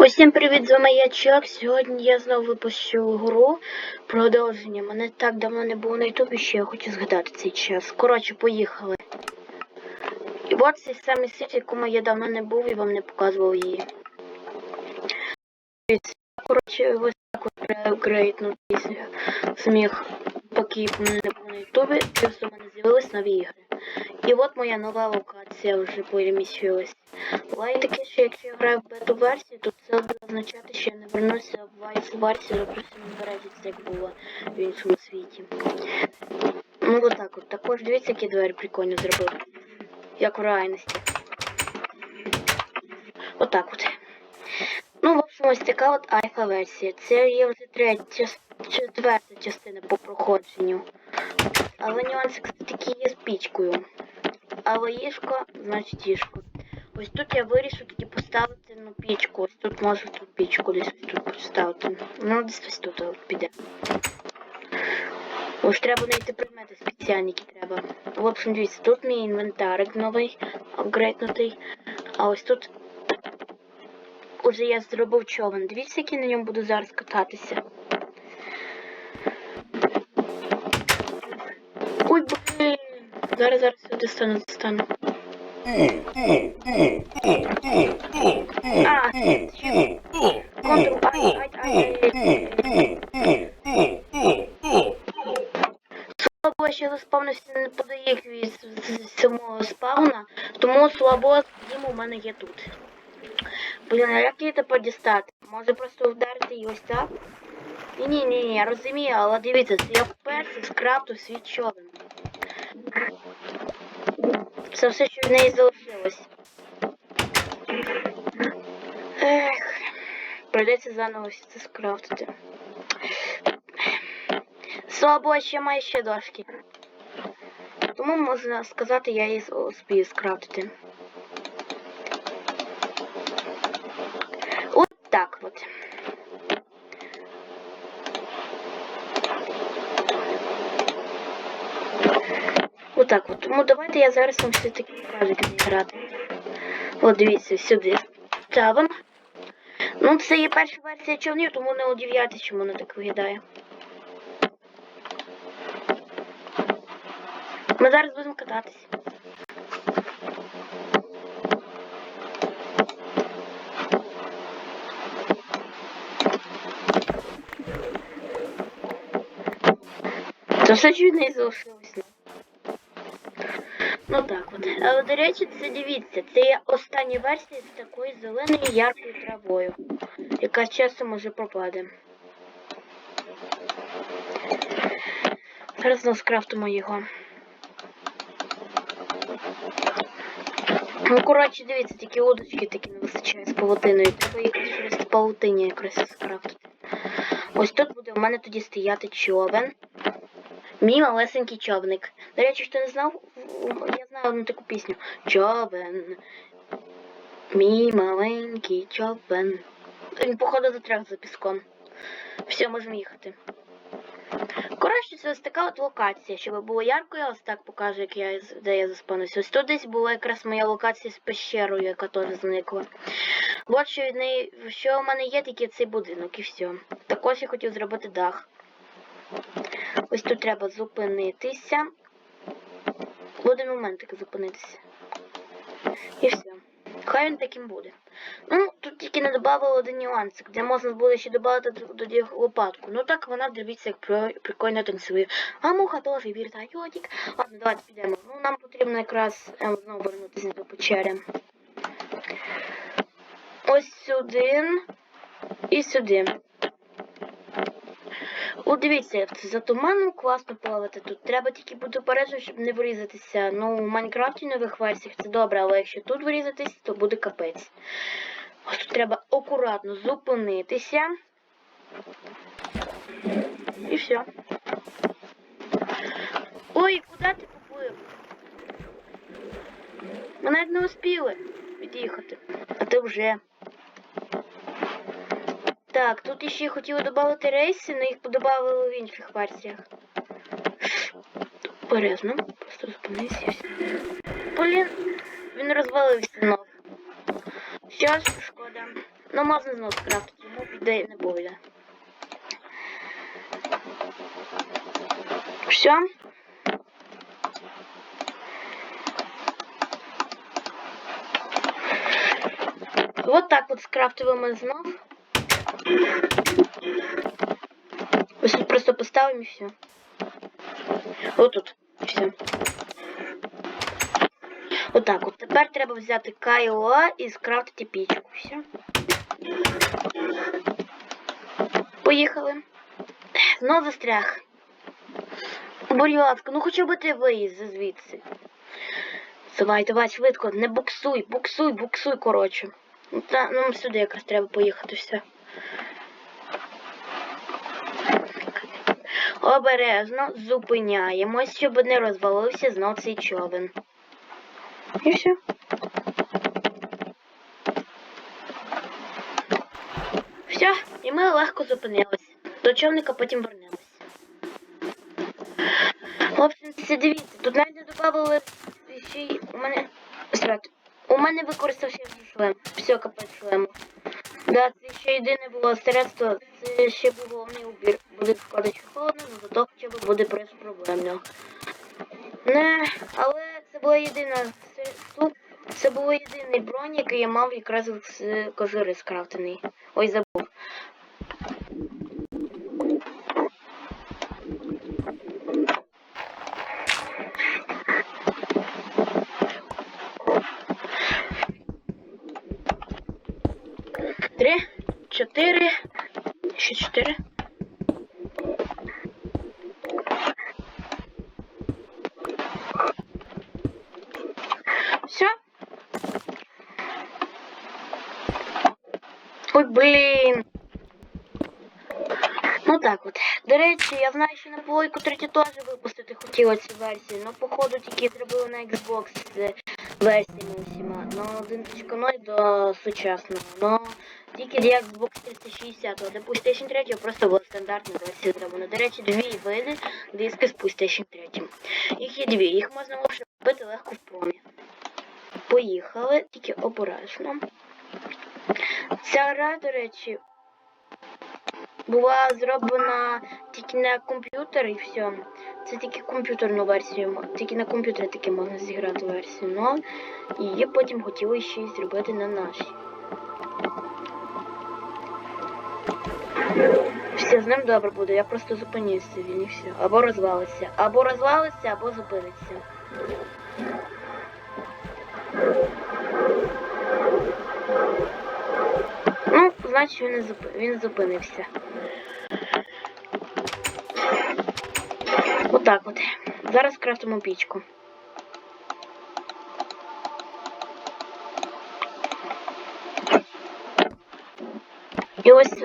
Усім привіт, з вами я Чак. Сьогодні я знову випущу гру продовження. Мене так давно не було на ютубі, що я хочу згадати цей час. Коротше, поїхали. І от цей самий світ, якому я давно не був і вам не показував її. Коротше, ось так от апгрейднутися самих поки мене не було на ютубі, просто в мене з'явились нові ігри. І от моя нова локація вже перемістилась. Буває таке, що якщо я граю в бету-версію, то це буде означати, що я не вернуся в вайс-версію, просто не бережеться, як було в іншому світі. Ну отак от. Також дивіться, які двері прикольно зробили. Як в реальності. Отак от. Ну, в общем, ось така от альфа-версія. Це є вже третя, четверта частина по проходженню. Але нюанси, такі є з пічкою. Але їжко, значить їжко. Ось тут я вирішу тоді поставити ну, пічку. Ось тут можу тут пічку десь тут поставити. Ну, десь ось тут піде. Ось треба знайти предмети спеціальні, які треба. В общем, дивіться, тут мій інвентарик новий, апгрейднутий. А ось тут уже я зробив човен. Дивіться, як я на ньому буду зараз кататися. Ой, блин. Зараз, зараз я достану, достану. А, ще. Контрол, ай, ай, ай. Слабо ще заспавнився неподалік від з- з самого спавна, тому слабо дім у мене є тут. Блін, а як її тепер дістати? Може просто вдарити її ось так? Ні, ні, ні, ні, я розумію, але дивіться, це я вперше скрафтив свій човен. Це все, що в неї залишилось. Ех, прийдеться заново це скрафтити. Слабо ще має ще дошки. Тому можна сказати, я її успію скрафтити. От так от. Отак от. Тому давайте я зараз вам все-таки покажу, як не грати. От дивіться, сюди. Ставимо. Ну, це є перша версія човнів, тому не удивляйтесь, чому вона так виглядає. Ми зараз будемо кататись. То все не залишилось. Ну. Так от. Але до речі, це дивіться, це є остання версія з такою зеленою яркою травою, яка часто може пропаде. Зараз ми скрафтимо його. Ну, коротше, дивіться, такі удочки такі не вистачає з павутиною. Треба якось через павутині якраз скрафтити. Ось тут буде у мене тоді стояти човен. Мій малесенький човник. До речі, хто не знав, знаю одну таку пісню. Човен. Мій маленький човен. Він, походу, затряг за піском. Все, можемо їхати. Коротше, це ось така от локація. Щоб було ярко, я ось так покажу, як я, де я заспануся. Ось тут десь була якраз моя локація з пещерою, яка теж зникла. От що від неї, що в мене є, тільки цей будинок і все. Також я хотів зробити дах. Ось тут треба зупинитися. В один момент таки зупинитися. І все. Хай він таким буде. Ну, тут тільки не додали один нюансик, де можна було ще додати тоді лопатку. Ну так вона дивіться, як прикольно танцює. А муха теж віртайотик. Ладно, давайте підемо. Ну, нам потрібно якраз ем, знову вернутися до печери. Ось сюди і сюди. О, дивіться, за туманом класно плавати тут. Треба тільки бути обережним, щоб не врізатися. Ну, в Майнкрафті нових версіях це добре, але якщо тут врізатись, то буде капець. Ось тут треба акуратно зупинитися. І все. Ой, куди ти поплив? Ми навіть не успіли від'їхати. А ти вже. Так, тут ще хотіли додати рейси, але їх додали в інших версіях. Бережно, просто зупинися. і. Блін, він розвалився знов. Що шкода. Ну, можна знову скрафтити, йому піде не буде. Все. Вот так от скрафтуємо знов. Ось тут просто поставимо і все. Вот тут. Все. Отак от. Тепер треба взяти КОА і скрафтити пічку. Все. Поїхали. Знов застряг. Будь ну хоча б ти виїзд звідси. Давай, давай, швидко, не буксуй, буксуй, буксуй, коротше. Та, ну сюди якраз треба поїхати все. Обережно зупиняємось, щоб не розвалився знов цей човен. І все. Все, і ми легко зупинились. До човника потім вернемось. Хлопці, це дивіться, тут навіть не додавали ще й у мене. Срати. У мене використався шлем. Все, капець шлему. Да, це ще єдине було средство, це ще був головний убір. Буде вкладати холодно, але зато хоча б буде безпроблемно. Не, але це була єдина тут. Це був єдиний бронь, який я мав якраз з кожури скрафтений. Ой, забув. 4. Ще 4. Все. Ой, блін. Ну так от. До речі, я знаю, що на плойку 3 теж випустити хотіла цю версію, але походу тільки зробили на Xbox версіями усіма. Ну, 1.0 до сучасного. Но тільки для Xbox 360, а для PlayStation 3 просто була стандартна версія зроблена. До речі, дві види диски з PlayStation 3. Їх є дві, їх можна робити легко в промі. Поїхали, тільки обережно. Ця гра, до речі, була зроблена тільки на комп'ютер і все. Це тільки комп'ютерну версію, тільки на комп'ютері таки можна зіграти версію, но її потім хотіли ще й зробити на нашій. Все, з ним добре буде, я просто зупинюся він і все. Або розвалиться. Або розвалиться, або зупиниться. Ну, значить він, зуп... він зупинився. Отак от. Зараз крафтимо пічку. І ось.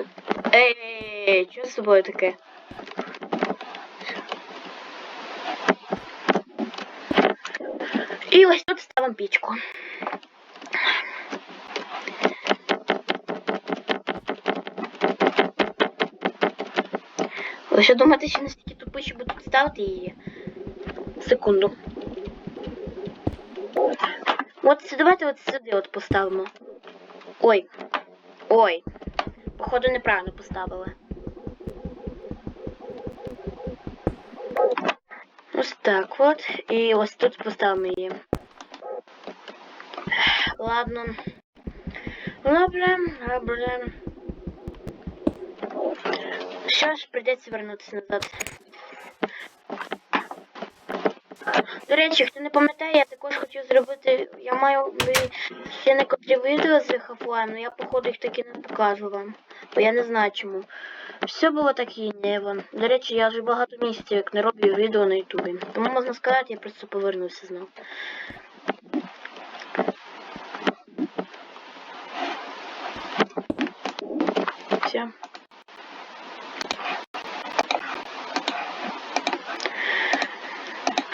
Ей, що з собою таке? І ось тут ставимо пічку. Ви що думаєте, що настільки тупий, щоб тут ставити її? Секунду. От це давайте от сюди от поставимо. Ой. Ой. Походу неправильно поставили. так от. І ось тут поставимо її. Ладно. Добре, добре. Що ж, прийдеться вернутися назад. До речі, хто не пам'ятає, я також хотів зробити. Я маю ще некотрі відео з Half-Life, але я походу їх таки не покажу вам. Бо я не знаю чому. Все було так і нево. До речі, я вже багато місяців як не роблю відео на Ютубі. Тому можна сказати, я просто повернуся знов. Все.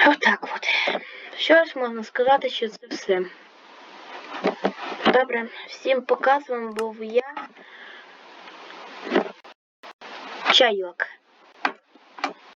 Отак от. Що ж можна сказати, що це все. Добре, всім показуємо, був я. Чайок.